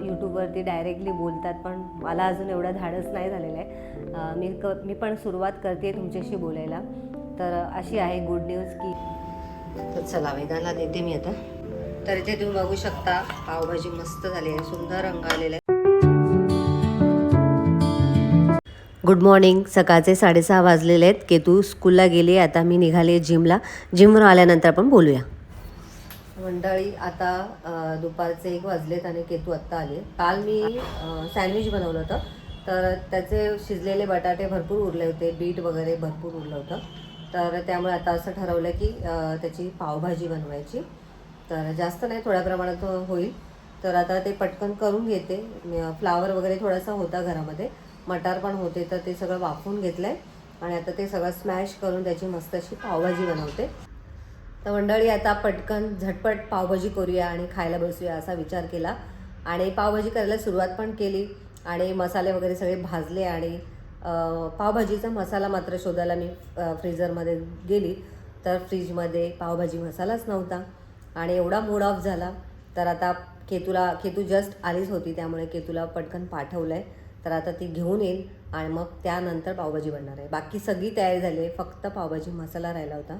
यूट्यूबवरती डायरेक्टली बोलतात पण मला अजून एवढं धाडस नाही झालेलं आहे. मी क मी पण सुरुवात करते तुमच्याशी बोलायला. तर अशी आहे गुड न्यूज की तर चला वेदांना देते मी आता. तर इथे तुम्ही बघू शकता पावभाजी मस्त झाली आहे सुंदर रंग आलेला आहे. गुड मॉर्निंग सकाळचे साडेसहा वाजलेले आहेत. केतू स्कूलला गेली आता मी निघाले जिमला जिमवर आल्यानंतर आपण बोलूया. मंडळी आता दुपारचे एक वाजलेत आणि केतू आत्ता आले. काल मी सँडविच बनवलं होतं. तर त्याचे शिजलेले बटाटे भरपूर उरले होते बीट वगैरे भरपूर उरलं होतं. तर त्यामुळे आता असं ठरवलं की त्याची पावभाजी बनवायची. तर जास्त नाही थोड्या प्रमाणात हो, होईल. तर आता ते पटकन करून घेते. फ्लावर वगैरे थोडासा होता घरामध्ये. मटार पण होते तर ते सगळं वाफवून घेतलं आहे आणि आता ते सगळं स्मॅश करून त्याची मस्त अशी पावभाजी बनवते. तर मंडळी आता पटकन झटपट पावभाजी करूया आणि खायला बसूया असा विचार केला. आणि पावभाजी करायला सुरुवात पण केली आणि मसाले वगैरे सगळे भाजले आणि पावभाजीचा मसाला मात्र शोधायला मी फ्रीजरमध्ये फ्रीझरमध्ये गेली. तर फ्रीजमध्ये पावभाजी मसालाच नव्हता आणि एवढा मूड ऑफ झाला. तर आता केतूला केतू जस्ट आलीच होती त्यामुळे केतूला पटकन पाठवलं आहे तर आता ती घेऊन येईल आणि मग त्यानंतर पावभाजी बनणार आहे. बाकी सगळी तयारी झाली आहे फक्त पावभाजी मसाला राहिला होता.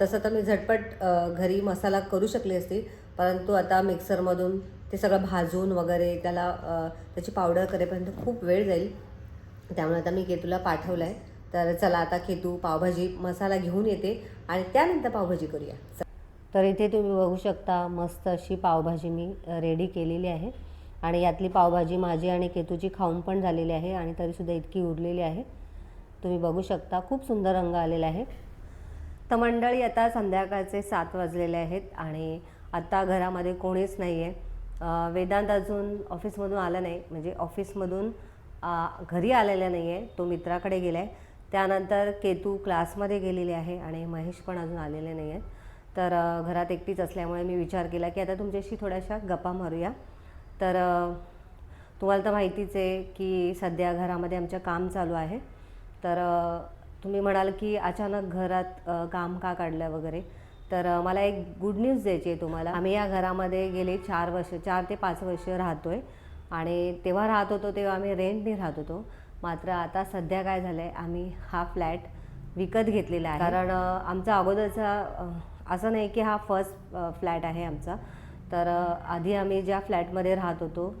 तसं तर मी झटपट घरी मसाला करू शकली असती परंतु आता मिक्सरमधून ते सगळं भाजून वगैरे त्याला त्याची पावडर करेपर्यंत खूप वेळ जाईल. त्यामुळे आता मी केतूला पाठवलं आहे तर चला आता केतू पावभाजी मसाला घेऊन येते आणि त्यानंतर पावभाजी करूया. तर इथे तुम्ही बघू शकता मस्त अशी पावभाजी मी रेडी केलेली आहे. आणि यातली पावभाजी माझी आणि केतूची खाऊन पण झालेली आहे आणि तरीसुद्धा इतकी उरलेली आहे. तुम्ही बघू शकता खूप सुंदर रंग आलेला आहे. तर मंडळी आता संध्याकाळचे सात वाजलेले आहेत आणि आत्ता घरामध्ये कोणीच नाही आहे वेदांत अजून ऑफिसमधून आला नाही. म्हणजे ऑफिसमधून घरी आलेला नाही आहे तो मित्राकडे गेला आहे त्यानंतर केतू क्लासमध्ये गेलेली आहे आणि महेश पण अजून आलेले नाही आहेत तर घरात एकटीच असल्यामुळे मी विचार केला की आता तुमच्याशी थोड्याशा गप्पा मारूया. तर तुम्हाला तर माहितीच आहे की सध्या घरामध्ये आमचं काम चालू आहे. तर तुम्ही म्हणाल की अचानक घरात काम का काढलं वगैरे. तर मला एक गुड न्यूज द्यायची आहे तुम्हाला. आम्ही या घरामध्ये गेले चार वर्ष चार ते पाच वर्ष राहतो आहे आणि तेव्हा राहत होतो तेव्हा आम्ही रेंटने राहत होतो. मात्र आता सध्या काय झालं आहे आम्ही हा फ्लॅट विकत घेतलेला आहे. कारण आमचा अगोदरचा असं नाही की हा फर्स्ट फ्लॅट आहे आमचा. तर आधी आम्ही ज्या फ्लॅटमध्ये राहत होतो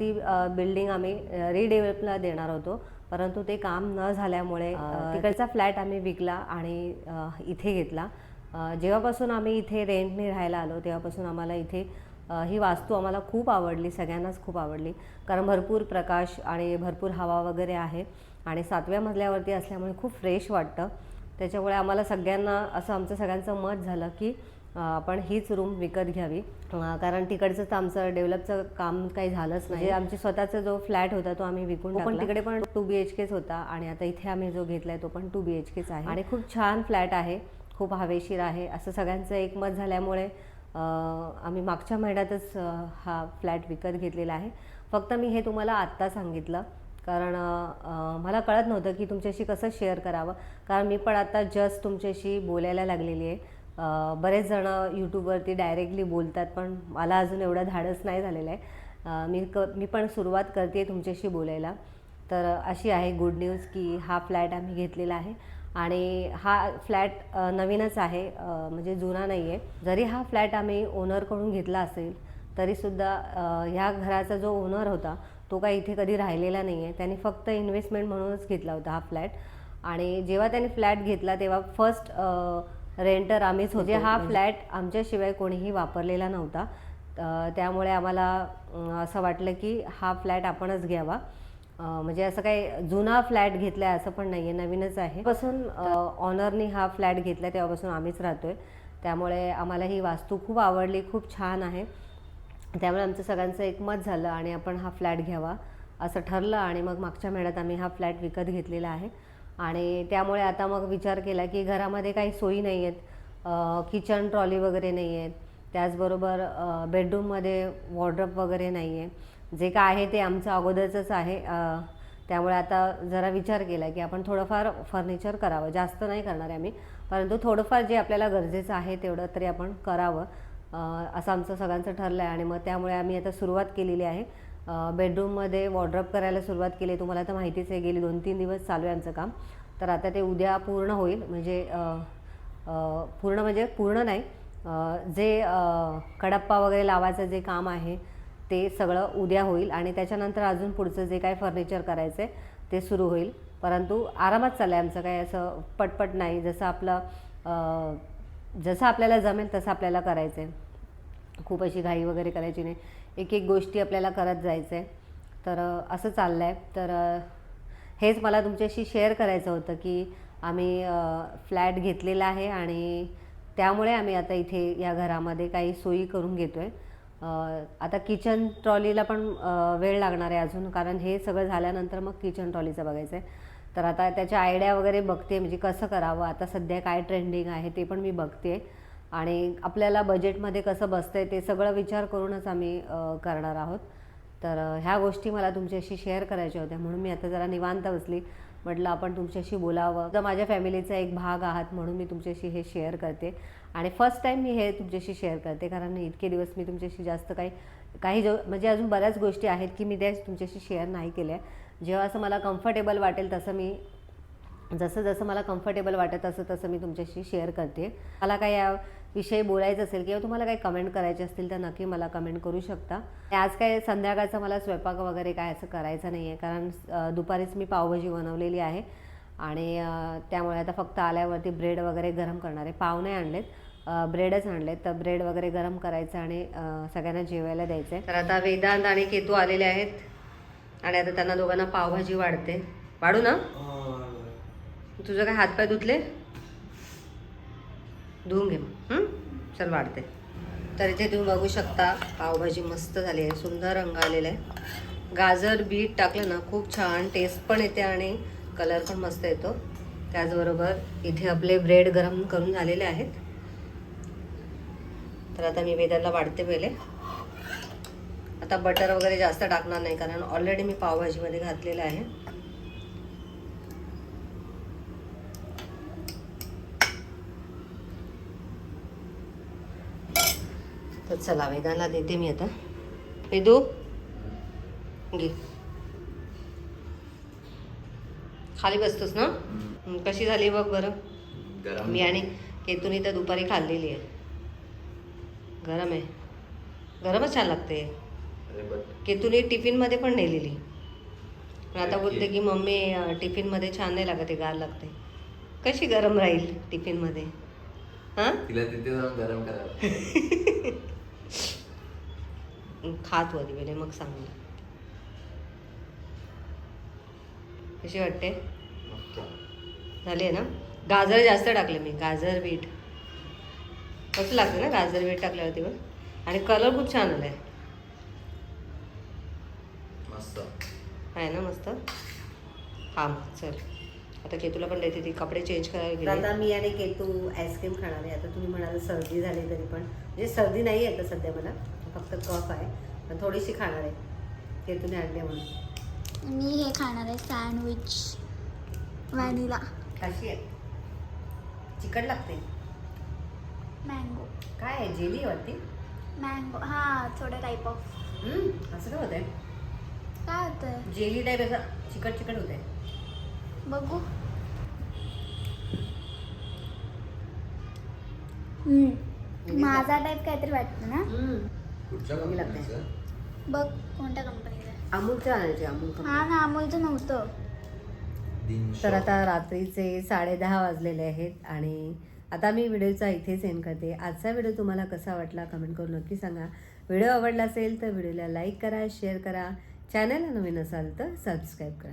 ती बिल्डिंग आम्ही रिडेव्हलपला देणार होतो. परंतु ते काम न झाल्यामुळे तिकडचा फ्लॅट आम्ही विकला आणि इथे घेतला. जेव्हापासून आम्ही इथे रेंटने राहायला आलो तेव्हापासून आम्हाला इथे ही वास्तू आम्हाला खूप आवडली सगळ्यांनाच खूप आवडली. कारण भरपूर प्रकाश आणि भरपूर हवा वगैरे आहे आणि सातव्या मजल्यावरती असल्यामुळे खूप फ्रेश वाटतं. त्याच्यामुळे आम्हाला सगळ्यांना असं आमचं सगळ्यांचं मत झालं की आपण हीच रूम विकत घ्यावी. कारण तिकडचं तर आमचं डेव्हलपचं काम काही झालंच नाही. आमची स्वतःचा जो फ्लॅट होता तो आम्ही विकून पण तिकडे पण टू बी एच केच होता आणि आता इथे आम्ही जो घेतलाय तो पण टू बी एच केच आहे. आणि खूप छान फ्लॅट आहे. खूप हवेशीर आहे. असं सगळ्यांचं एकमत झाल्यामुळे आम्ही मागच्या महिन्यातच हा फ्लॅट विकत घेतलेला आहे. फक्त मी हे तुम्हाला आत्ता सांगितलं. कारण मला कळत नव्हतं की तुमच्याशी कसं शेअर करावं. कारण मी पण आता जस्ट तुमच्याशी बोलायला लागलेली आहे. बरेच जणं यूट्यूबवरती डायरेक्टली बोलतात पण मला अजून एवढं धाडस नाही झालेलं आहे. मी क मी पण सुरुवात करते तुमच्याशी बोलायला. तर अशी आहे गुड न्यूज की हा फ्लॅट आम्ही घेतलेला आहे आणि हा फ्लॅट नवीनच आहे. म्हणजे जुना नाही आहे जरी हा फ्लॅट आम्ही ओनरकडून घेतला असेल तरीसुद्धा ह्या घराचा जो ओनर होता तो काही इथे कधी राहिलेला नाही आहे त्यांनी फक्त इन्व्हेस्टमेंट म्हणूनच घेतला होता हा फ्लॅट आणि जेव्हा त्यांनी फ्लॅट घेतला तेव्हा फर्स्ट रेंटर आम्हीच होतो. म्हणजे हा फ्लॅट आमच्याशिवाय कोणीही वापरलेला नव्हता. त्यामुळे आम्हाला असं वाटलं की हा फ्लॅट आपणच घ्यावा. म्हणजे असं काही जुना फ्लॅट घेतला आहे असं पण नाही आहे नवीनच आहे. पासून ऑनरनी हा फ्लॅट घेतला तेव्हापासून आम्हीच राहतोय. त्यामुळे आम्हाला ही वास्तू खूप आवडली खूप छान आहे. त्यामुळे आमचं सगळ्यांचं एकमत झालं आणि आपण हा फ्लॅट घ्यावा असं ठरलं आणि मग मागच्या महिन्यात आम्ही हा फ्लॅट विकत घेतलेला आहे. आणि त्यामुळे आता मग विचार केला की घरामध्ये काही सोयी नाही आहेत. किचन ट्रॉली वगैरे नाही आहेत. त्याचबरोबर बेडरूममध्ये वॉर्ड्रप वगैरे नाही आहे. जे काय आहे ते आमचं अगोदरचंच आहे. त्यामुळे आता जरा विचार केला की आपण थोडंफार फर्निचर करावं. जास्त नाही करणार आहे आम्ही. परंतु थोडंफार जे आपल्याला गरजेचं आहे तेवढं तरी आपण करावं. असं आमचं सगळ्यांचं ठरलं आहे आणि मग त्यामुळे आम्ही आता सुरुवात केलेली आहे. बेडरूममध्ये वॉर्ड्रॉप करायला सुरुवात केली. तुम्हाला तर माहितीच आहे गेली दोन तीन दिवस चालू आहे आमचं काम. तर आता ते उद्या पूर्ण होईल. म्हणजे पूर्ण म्हणजे पूर्ण नाही. जे कडप्पा वगैरे लावायचं जे काम आहे ते सगळं उद्या होईल. आणि त्याच्यानंतर अजून पुढचं जे काय फर्निचर करायचं आहे ते सुरू होईल. परंतु आरामात चाललं आहे आमचं काय असं पटपट नाही. जसं आपलं जसं आपल्याला जमेल तसं आपल्याला करायचं आहे खूप अशी घाई वगैरे करायची नाही. एक एक गोष्टी आपल्याला करत जायचं आहे तर असं चाललं आहे तर हेच मला तुमच्याशी शेअर करायचं होतं की आम्ही फ्लॅट घेतलेला आहे आणि त्यामुळे आम्ही आता इथे या घरामध्ये काही सोयी करून घेतो आहे आता किचन ट्रॉलीला पण वेळ लागणार आहे अजून कारण हे सगळं झाल्यानंतर मग किचन ट्रॉलीचं बघायचं आहे तर आता त्याच्या आयडिया वगैरे बघते म्हणजे कसं करावं आता सध्या काय ट्रेंडिंग आहे ते पण मी बघते. आणि आपल्याला बजेटमध्ये कसं बसतं आहे ते सगळं विचार करूनच आम्ही करणार आहोत. तर ह्या गोष्टी मला तुमच्याशी शेअर करायच्या होत्या म्हणून मी आता जरा निवांत बसली. म्हटलं आपण तुमच्याशी बोलावं. तर माझ्या फॅमिलीचा एक भाग आहात म्हणून मी तुमच्याशी हे शेअर करते. आणि फर्स्ट टाईम मी हे तुमच्याशी शेअर करते कारण इतके दिवस मी तुमच्याशी जास्त काही काही जो म्हणजे अजून बऱ्याच गोष्टी आहेत की मी त्या तुमच्याशी शेअर नाही केल्या. जेव्हा असं मला कम्फर्टेबल वाटेल तसं मी जसं जसं मला कम्फर्टेबल वाटत तसं तसं मी तुमच्याशी शेअर करते. मला काही याविषयी बोलायचं असेल किंवा तुम्हाला काही कमेंट करायचे असतील तर नक्की मला कमेंट करू शकता. आज काय संध्याकाळचा मला स्वयंपाक वगैरे काय असं करायचं नाही आहे कारण दुपारीच मी पावभाजी बनवलेली आहे. आणि त्यामुळे आता फक्त आल्यावरती ब्रेड वगैरे गरम करणार पाव नाही आणलेत ब्रेडच आणलेत. तर ब्रेड वगैरे गरम करायचं आणि सगळ्यांना जेवायला द्यायचं आहे तर आता वेदांत आणि केतू आलेले आहेत. आणि आता त्यांना दोघांना पावभाजी वाढते. वाढू ना? तुझं काय हातपाय धुतले धुवून घे मग. चल वाढते. तर इथे तुम्ही बघू शकता पावभाजी मस्त झाली आहे सुंदर रंग आलेला आहे. गाजर बीट टाकलं ना खूप छान टेस्ट पण येते आणि कलर पण मस्त येतो. त्याचबरोबर इथे आपले ब्रेड गरम करून झालेले आहेत. तर आता मी वेदाला वाढते पहिले. आता बटर वगैरे जास्त टाकणार नाही कारण ऑलरेडी मी पावभाजीमध्ये घातलेलं आहे. तर चला वेदाला देते मी आता. वेदू घे. खाली बसतोस ना? कशी झाली बघ बरं. गरम. मी आणि केतुनी तर दुपारी खाल्लेली आहे. गरम आहे. गरमच छान लागते. केतुनी टिफिनमध्ये पण नेलेली. पण आता. बोलते की मम्मी टिफिनमध्ये छान नाही लागत गार लागते. कशी गरम राहील टिफिनमध्ये? हां? तिला तिथे जाऊन गरम करा. खात होती पहिले मग सांग. मला. कशी वाटते? झाली आहे ना? गाजर जास्त टाकले मी गाजर बीट. कसं लागतं ना गाजर बीट टाकल्यावरती पण? आणि कलर खूप छान आलाय. मस्त. आहे ना मस्त? हा मग चल. आता केतूला पण देते ती कपडे चेंज करायला गेले. आता मी आणि केतू आईस्क्रीम खाणार आहे. आता तुम्ही म्हणाल सर्दी झाली तरी पण. म्हणजे सर्दी नाही आहे आता सध्या मला. फक्त कफ आहे. पण थोडीशी खाणार आहे. केतूने आणली म्हणून. मी हे खाणार आहे सँडविच व्हॅनिला कशी आहे. चिकट लागते. मँगो काय आहे? जेली वरती मँगो हां थोडं टाईप ऑफ असं काय होतंय? काय होतं जेली टाईप असं चिकट चिकट होतंय. बघू. हम्म. माझा टाईप काहीतरी वाटतं ना? कुठच्या कमी लागते. कंपनीचं बघ कोणत्या कंपनीचा अमूलचं आणायचे अमूल. हा ना अमूलचं नव्हतं. तर आता रात्रीचे साडेदहा वाजलेले आहेत आणि आता मी व्हिडिओचा इथेच एंड करते. आजचा व्हिडिओ तुम्हाला कसा वाटला कमेंट करून नक्की सांगा. व्हिडिओ आवडला असेल तर व्हिडिओला लाईक करा शेअर करा. चॅनलला नवीन असाल तर सबस्क्राईब करा.